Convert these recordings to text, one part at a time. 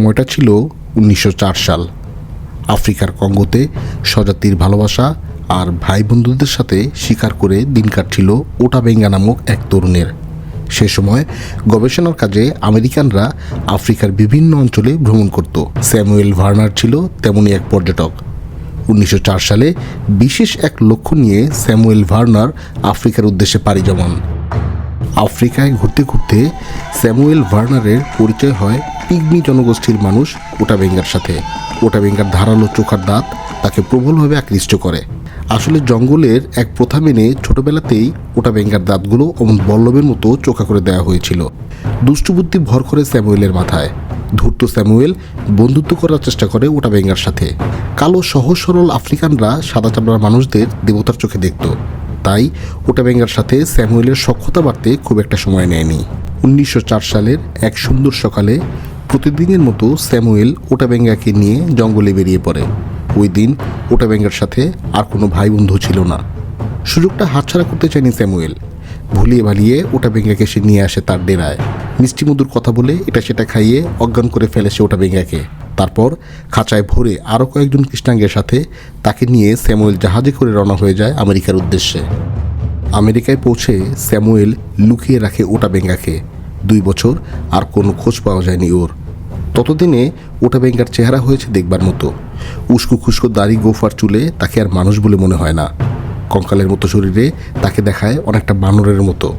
সময়টা ছিল উনিশশো চার সাল। আফ্রিকার কঙ্গোতে স্বজাতির ভালোবাসা আর ভাই বন্ধুদের সাথে শিকার করে দিন কাটছিল ওটাবেঙ্গা নামক এক তরুণের। সে সময় গবেষণার কাজে আমেরিকানরা আফ্রিকার বিভিন্ন অঞ্চলে ভ্রমণ করত। স্যামুয়েল ভার্নার ছিল তেমনই এক পর্যটক। উনিশশো চার সালে বিশেষ এক লক্ষ্য নিয়ে স্যামুয়েল ভার্নার আফ্রিকার উদ্দেশ্যে পাড়ি জমান। আফ্রিকায় ঘুরতে ঘুরতে স্যামুয়েল ভার্নারের পরিচয় হয় পিগমি জনগোষ্ঠীর মানুষ ওটাবেঙ্গার সাথে। ওটাবেঙ্গার ধারালো চোখার দাঁত তাকে প্রবলভাবে আকৃষ্ট করে। আসলে জঙ্গলের এক প্রথা মেনে ছোটবেলাতেই ওটাবেঙ্গার দাঁতগুলো অমন বল্লভের মতো চোখা করে দেওয়া হয়েছিল। দুষ্টবুদ্ধি ভর করে স্যামুয়েলের মাথায়। ধূর্ত স্যামুয়েল বন্ধুত্ব করার চেষ্টা করে ওটাবেঙ্গার সাথে। কালো, সহজ, সরল আফ্রিকানরা সাদা চামড়ার মানুষদের দেবতার চোখে দেখত। তাই ওটাবেঙ্গার সাথে স্যামুয়েলের সক্ষতা বাড়তে খুব একটা সময় নেয়নি। উনিশশো চার সালের এক সুন্দর সকালে প্রতিদিনের মতো স্যামুয়েল ওটাবেঙ্গাকে নিয়ে জঙ্গলে বেরিয়ে পড়ে। ওই দিন ওটাবেঙ্গার সাথে আর কোনো ভাই বন্ধু ছিল না। সুযোগটা হাতছাড়া করতে চায়নি স্যামুয়েল। ভুলিয়ে ভালিয়ে ওটাবেঙ্গাকে সে নিয়ে আসে তার ডেরায়। মিষ্টি মধুর কথা বলে এটা সেটা খাইয়ে অজ্ঞান করে ফেলে সে ওটাবেঙ্গাকে। তারপর খাঁচায় ভরে আরও কয়েকজন কৃষ্ণাঙ্গের সাথে তাকে নিয়ে স্যামুয়েল জাহাজে করে রওনা হয়ে যায় আমেরিকার উদ্দেশ্যে। আমেরিকায় পৌঁছে স্যামুয়েল লুকিয়ে রাখে ওটাবেঙ্গাকে। দুই বছর আর কোনো খোঁজ পাওয়া যায়নি ওর। ততদিনে ওটাবেঙ্গার চেহারা হয়েছে দেখবার মতো। উস্কো খুস্কো দাড়ি গোফার চুলে তাকে আর মানুষ বলে মনে হয় না। কঙ্কালের মতো শরীরে তাকে দেখায় অনেকটা বানরের মতো।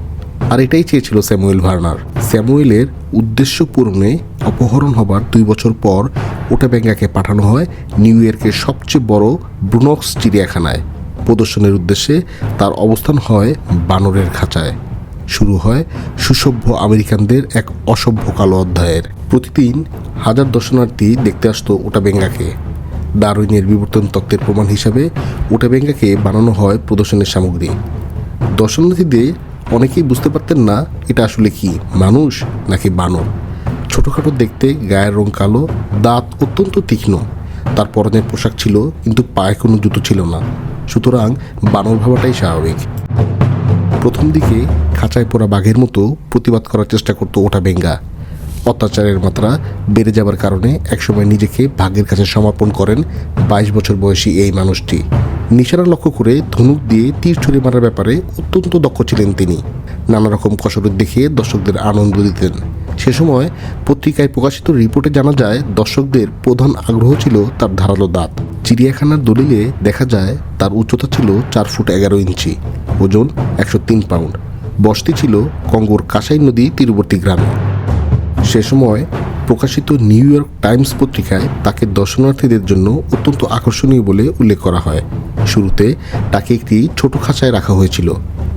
আর এটাই চেয়েছিল স্যামুয়েল ভার্নার। স্যামুয়েলের উদ্দেশ্য পূরণে অপহরণ হবার দুই বছর পর ওটা ওটাবেঙ্গাকে পাঠানো হয় নিউ ইয়র্কের সবচেয়ে বড় ব্রুনক্স চিড়িয়াখানায়। প্রদর্শনের উদ্দেশ্যে তার অবস্থান হয় বানরের খাঁচায়। শুরু হয় সুসভ্য আমেরিকানদের এক অসভ্য কালো অধ্যায়ের। প্রতিদিন হাজার দর্শনার্থী দেখতে আসতো ওটাবেঙ্গাকে। ডারউইনের বিবর্তন তত্ত্বের প্রমাণ হিসাবে ওটাবেঙ্গাকে বানানো হয় প্রদর্শনের সামগ্রী। দর্শনার্থীদের অনেকেই বুঝতে পারতেন না, এটা আসলে কি, মানুষ নাকি বানর? ছোটোখাটো দেখতে গায়ের রং কালো, দাঁত অত্যন্ত তীক্ষ্ণ। তার পরনের পোশাক ছিল, কিন্তু পায়ে কোনো জুতো ছিল না। সুতরাং বানর ভাবাটাই স্বাভাবিক। প্রথম দিকে খাঁচায় পড়া বাঘের মতো প্রতিবাদ করার চেষ্টা করতো ওটা বেঙ্গা। অত্যাচারের মাত্রা বেড়ে যাবার কারণে একসময় নিজেকে ভাগ্যের কাছে সমর্পণ করেন বাইশ বছর বয়সী এই মানুষটি। নিশানা লক্ষ্য করে ধনুক দিয়ে তীর ছুড়ে মারার ব্যাপারে অত্যন্ত দক্ষ ছিলেন তিনি। নানা রকম কসরত দেখিয়ে দর্শকদের আনন্দ দিতেন। সে সময় পত্রিকায় প্রকাশিত রিপোর্টে জানা যায়, দর্শকদের প্রধান আগ্রহ ছিল তার ধারালো দাঁত। চিড়িয়াখানার দলিলে দেখা যায়, তার উচ্চতা ছিল চার ফুট এগারো ইঞ্চি। ওজন একশো তিন পাউন্ড। বসতি ছিল কঙ্গোর কাসাই নদী তীরবর্তী গ্রামে। সে সময় প্রকাশিত নিউ ইয়র্ক টাইমস পত্রিকায় তাকে দর্শনার্থীদের জন্য অত্যন্ত আকর্ষণীয় বলে উল্লেখ করা হয়। শুরুতে তাকে একটি ছোট খাঁচায় রাখা হয়েছিল,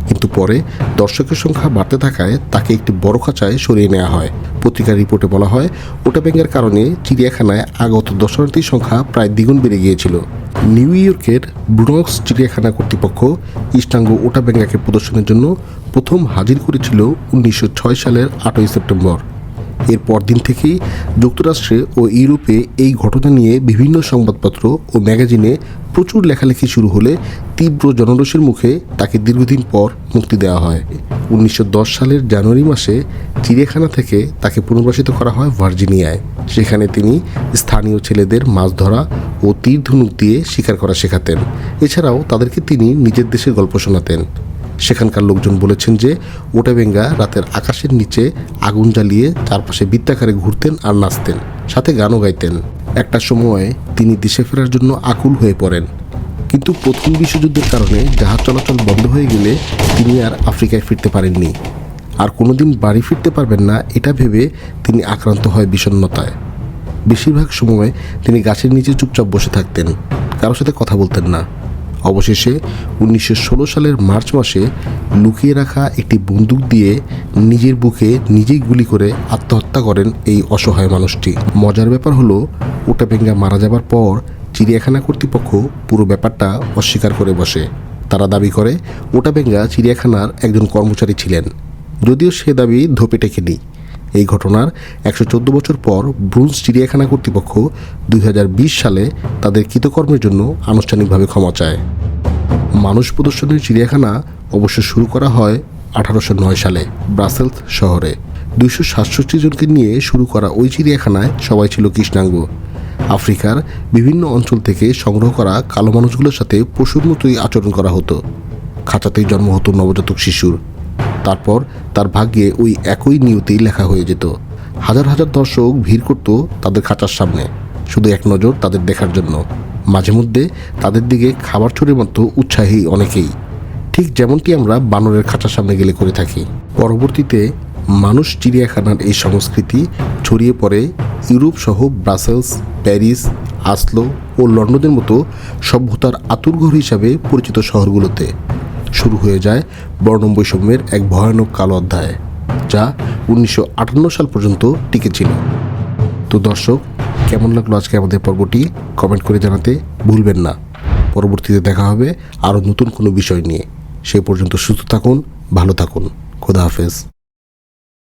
কিন্তু পরে দর্শকের সংখ্যা বাড়তে থাকায় তাকে একটি বড় খাঁচায় সরিয়ে নেওয়া হয়। পত্রিকার রিপোর্টে বলা হয় ওটাব্যাঙ্গের কারণে চিড়িয়াখানায় আগত দর্শনার্থীর সংখ্যা প্রায় দ্বিগুণ বেড়ে গিয়েছিল। নিউ ইয়র্কের ব্রুনক্স চিড়িয়াখানা কর্তৃপক্ষ ইস্টাঙ্গ ওটাবেঙ্গাকে প্রদর্শনের জন্য প্রথম হাজির করেছিল উনিশশো ছয় সালের আটই সেপ্টেম্বর। এর পরদিন থেকেই যুক্তরাষ্ট্রে ও ইউরোপে এই ঘটনা নিয়ে বিভিন্ন সংবাদপত্র ও ম্যাগাজিনে প্রচুর লেখালেখি শুরু হলে তীব্র জনরোষের মুখে তাকে দীর্ঘদিন পর মুক্তি দেওয়া হয়। উনিশশো দশ সালের জানুয়ারি মাসে চিড়িয়াখানা থেকে তাকে পুনর্বাসিত করা হয় ভার্জিনিয়ায়। সেখানে তিনি স্থানীয় ছেলেদের মাছ ধরা ও তীর ধনুক দিয়ে শিকার করা শেখাতেন। এছাড়াও তাদেরকে তিনি নিজের দেশের গল্প শোনাতেন। সেখানকার লোকজন বলেছেন যে ওটাবেঙ্গা রাতের আকাশের নিচে আগুন জ্বালিয়ে চারপাশে বৃত্তাকারে ঘুরতেন আর নাচতেন, সাথে গানও গাইতেন। একটা সময় তিনি দেশে ফেরার জন্য আকুল হয়ে পড়েন। কিন্তু প্রথম বিশ্বযুদ্ধের কারণে জাহাজ চলাচল বন্ধ হয়ে গেলে তিনি আর আফ্রিকায় ফিরতে পারেননি। আর কোনোদিন বাড়ি ফিরতে পারবেন না, এটা ভেবে তিনি আক্রান্ত হয় বিষণ্ণতায়। বেশিরভাগ সময় তিনি গাছের নিচে চুপচাপ বসে থাকতেন কারোর সাথে কথা বলতেন না। অবশেষে উনিশশো ষোলো সালের মার্চ মাসে লুকিয়ে রাখা একটি বন্দুক দিয়ে নিজের বুকে নিজেই গুলি করে আত্মহত্যা করেন এই অসহায় মানুষটি। মজার ব্যাপার হলো, ওটাবেঙ্গা মারা যাবার পর চিড়িয়াখানা কর্তৃপক্ষ পুরো ব্যাপারটা অস্বীকার করে বসে। তারা দাবি করে, ওটাবেঙ্গা চিড়িয়াখানার একজন কর্মচারী ছিলেন। যদিও সে দাবি ধোপে টেকেনি। এই ঘটনার একশো চোদ্দ বছর পর ব্রুন্স চিড়িয়াখানা কর্তৃপক্ষ দুই হাজার বিশ সালে তাদের কৃতকর্মের জন্য আনুষ্ঠানিকভাবে ক্ষমা চায়। মানুষ প্রদর্শনের চিড়িয়াখানা অবশ্য শুরু করা হয় আঠারোশো নয় সালে ব্রাসেলস শহরে। দুইশো সাতষট্টি জনকে নিয়ে শুরু করা ওই চিড়িয়াখানায় সবাই ছিল কৃষ্ণাঙ্গ। আফ্রিকার বিভিন্ন অঞ্চল থেকে সংগ্রহ করা কালো মানুষগুলোর সাথে পশুর মতোই আচরণ করা হতো। খাঁচাতেই জন্ম হতো নবজাতক শিশুর। তারপর তার ভাগ্যে ওই একই নিয়তেই লেখা হয়ে যেত। হাজার হাজার দর্শক ভিড় করত তাদের খাঁচার সামনে, শুধু এক নজর তাদের দেখার জন্য। মাঝে মধ্যে তাদের দিকে খাবার ছড়িয়ে মতো উৎসাহী অনেকেই। ঠিক যেমনটি আমরা বানরের খাঁচার সামনে গেলে করে থাকি। পরবর্তীতে মানুষ চিড়িয়াখানার এই সংস্কৃতি ছড়িয়ে পড়ে ইউরোপ সহ ব্রাসেলস, প্যারিস, আসলো ও লন্ডনের মতো সভ্যতার আতুরঘর হিসাবে পরিচিত শহরগুলোতে। শুরু হয়ে যায় বর্ণ বৈষম্যের এক ভয়ানক কালো অধ্যায়, যা উনিশশো আটান্ন সাল পর্যন্ত টিকে ছিল। তো দর্শক, কেমন লাগল আজকে আমাদের পর্বটি? কমেন্ট করে জানাতে ভুলবেন না। পরবর্তীতে দেখা হবে আরও নতুন কোনো বিষয় নিয়ে। সে পর্যন্ত সুস্থ থাকুন, ভালো থাকুন। খোদা হাফেজ।